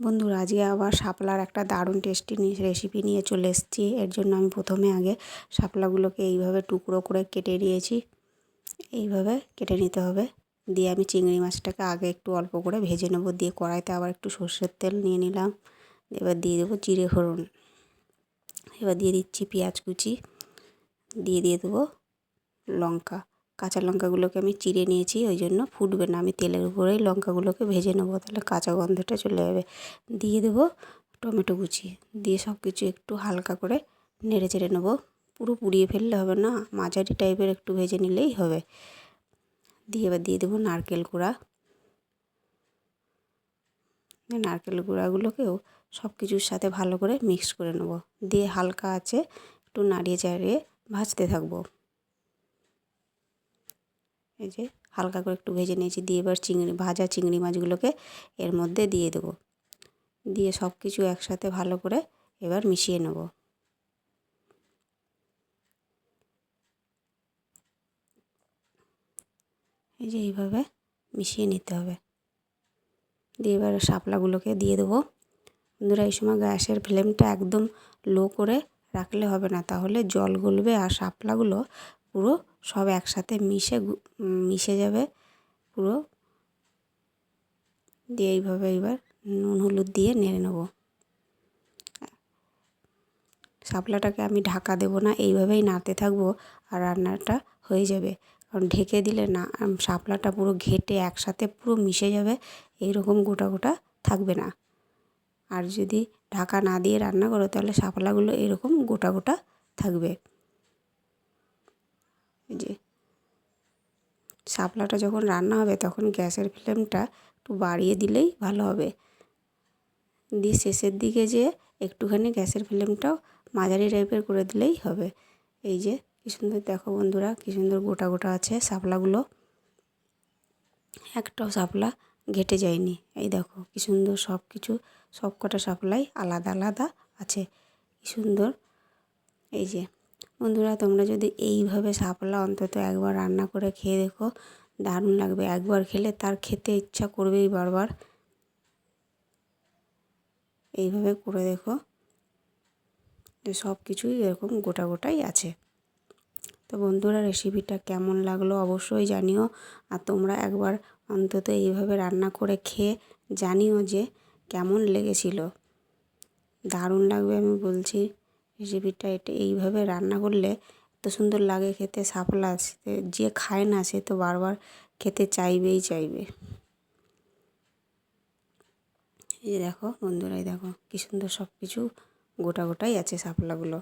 বন্ধুরা, আজকে আবার শাপলার একটা দারুণ টেস্টি রেসিপি নিয়ে চলে এসেছি। এর জন্য আমি প্রথমে আগে শাপলাগুলোকে এইভাবে টুকরো করে কেটে নিয়েছি। এইভাবে কেটে নিতে হবে। দিয়ে আমি চিংড়ি মাছটাকে আগে একটু অল্প করে ভেজে নেব। দিয়ে কড়াইতে আবার একটু সর্ষের তেল নিয়ে নিলাম। এবার দিয়ে দেবো জিরে ফোড়ন। এবার দিয়ে দিচ্ছি পেঁয়াজ কুচি। দিয়ে দিয়ে দেবো লঙ্কা। কাঁচা লঙ্কাগুলোকে আমি চিড়ে নিয়েছি, ওই জন্য ফুটবে না। আমি তেলের উপরেই লঙ্কাগুলোকে ভেজে নেব, তাহলে কাঁচা গন্ধটা চলে যাবে। দিয়ে দেবো টমেটো কুচি। দিয়ে সব কিছু একটু হালকা করে নেড়ে চেড়ে নেব। পুরো পুড়িয়ে ফেললে হবে না, মাঝারি টাইপের একটু ভেজে নিলেই হবে। দিয়ে এবার দিয়ে দেবো নারকেল গুঁড়া নারকেল গুঁড়াগুলোকেও সব কিছুর সাথে ভালো করে মিক্স করে নেব। দিয়ে হালকা আছে, একটু নাড়িয়ে চাড়িয়ে ভাজতে থাকব। এই যে হালকা করে একটু ভেজে নিয়েছি, দিয়ে এবার চিংড়ি, ভাজা চিংড়ি মাছগুলোকে এর মধ্যে দিয়ে দেবো। দিয়ে সব কিছু একসাথে ভালো করে এবার মিশিয়ে নেব। এই যে এইভাবে মিশিয়ে নিতে হবে। দিয়ে এবার শাপলাগুলোকে দিয়ে দেবো। বন্ধুরা, এই সময় গ্যাসের ফ্লেমটা একদম লো করে রাখলে হবে না, তাহলে জল গলবে আর শাপলাগুলো পুরো সব একসাথে মিশে মিশে যাবে পুরো। দিয়ে এইভাবে এবার নুন, হলুদ দিয়ে নেড়ে নেব। শাপলাটাকে আমি ঢাকা দেব না, এইভাবেই নাড়তে থাকব আর রান্নাটা হয়ে যাবে। কারণ ঢেকে দিলে না শাপলাটা পুরো ঘেটে একসাথে পুরো মিশে যাবে, এইরকম গোটা গোটা থাকবে না। আর যদি ঢাকা না দিয়ে রান্না করো, তাহলে শাপলাগুলো এরকম গোটা গোটা থাকবে যে শাপলাটা যখন রান্না হবে তখন গ্যাসের ফ্লেমটা একটু বাড়িয়ে দিলেই ভালো হবে। দিয়ে শেষের দিকে যে একটুখানি গ্যাসের ফ্লেমটাও মাঝারি টাইপের করে দিলেই হবে। এই যে কী সুন্দর দেখো বন্ধুরা, কী সুন্দর গোটা গোটা আছে শাপলাগুলো একটাও শাপলা ঘেটে যায়নি। এই দেখো কী সুন্দর সব কিছু সব কটা শাপলাই আলাদা আলাদা আছে। কী সুন্দর। এই যে বন্ধুরা, তোমরা যদি এইভাবে শাপলা অন্তত একবার রান্না করে খেয়ে দেখো, দারুণ লাগবে। একবার খেলে তার খেতে ইচ্ছা করবেই বারবার। এইভাবে করে দেখো সব কিছুই এরকম গোটা গোটাই আছে। তো বন্ধুরা রেসিপিটা কেমন লাগল অবশ্যই জানিও। আর তোমরা একবার অন্তত এইভাবে রান্না করে খেয়ে জানিও যে কেমন লেগেছিল। দারুণ লাগবে আমি বলছি। রেসিপিটা এটা এইভাবে রান্না করলে এত সুন্দর লাগে খেতে শাপলা যে খায় না সে তো বারবার খেতে চাইবেই চাইবে। এই দেখো বন্ধুরাই দেখো কী সুন্দর সব কিছু গোটা গোটাই আছে শাপলাগুলো